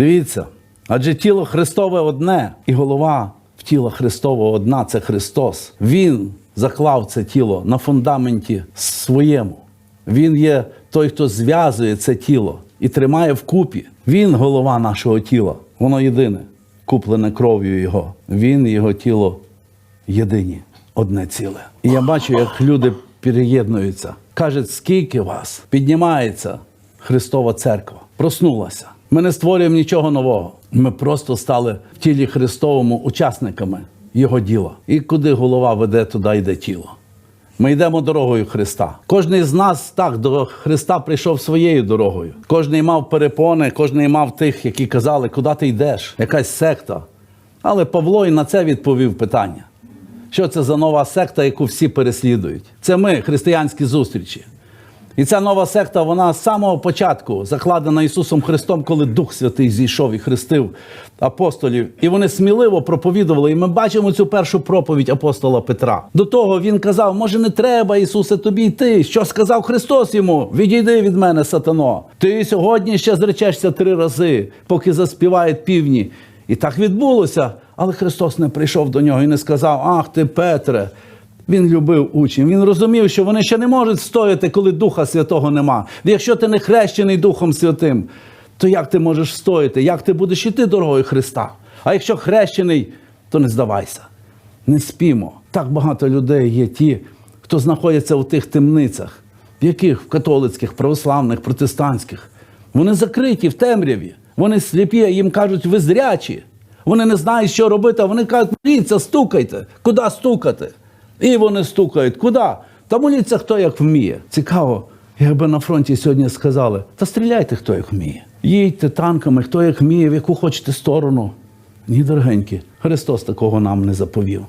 Дивіться, адже тіло Христове одне, і голова в тіла Христового одна це Христос. Він заклав це тіло на фундаменті своєму. Він є той, хто зв'язує це тіло і тримає вкупі. Він голова нашого тіла. Воно єдине, куплене кров'ю Його. Він і його тіло єдині, одне ціле. І я бачу, як люди переєднуються. Кажуть, скільки вас піднімається Христова церква, проснулася. Ми не створюємо нічого нового. Ми просто стали в тілі Христовому учасниками Його діла. І куди голова веде, туди йде тіло. Ми йдемо дорогою Христа. Кожний з нас так до Христа прийшов своєю дорогою. Кожний мав перепони, кожний мав тих, які казали, куди ти йдеш, якась секта. Але Павло і на це відповів питання. Що це за нова секта, яку всі переслідують? Це ми, християнські зустрічі. І ця нова секта, вона з самого початку закладена Ісусом Христом, коли Дух Святий зійшов і хрестив апостолів. І вони сміливо проповідували. І ми бачимо цю першу проповідь апостола Петра. До того він казав: може, не треба, Ісусе, тобі йти. Що сказав Христос йому? Відійди від мене, сатано. Ти сьогодні ще зречешся три рази, поки заспівають півні. І так відбулося. Але Христос не прийшов до нього і не сказав: Ах ти, Петре. Він любив учнів. Він розумів, що вони ще не можуть стояти, коли Духа Святого нема. Якщо ти не хрещений Духом Святим, то як ти можеш стояти? Як ти будеш йти дорогою Христа? А якщо хрещений, то не здавайся. Не спімо. Так багато людей є ті, хто знаходяться у тих темницях, в яких в католицьких, православних, протестантських. Вони закриті в темряві. Вони сліпі, їм кажуть, ви зрячі. Вони не знають, що робити, а вони кажуть, моліться, стукайте. Куди стукати? І вони стукають. Куди? Та моліться, хто як вміє. Цікаво, якби на фронті сьогодні сказали, та стріляйте, хто як вміє. Їдьте танками, хто як вміє, в яку хочете сторону. Ні, дорогенькі, Христос такого нам не заповів.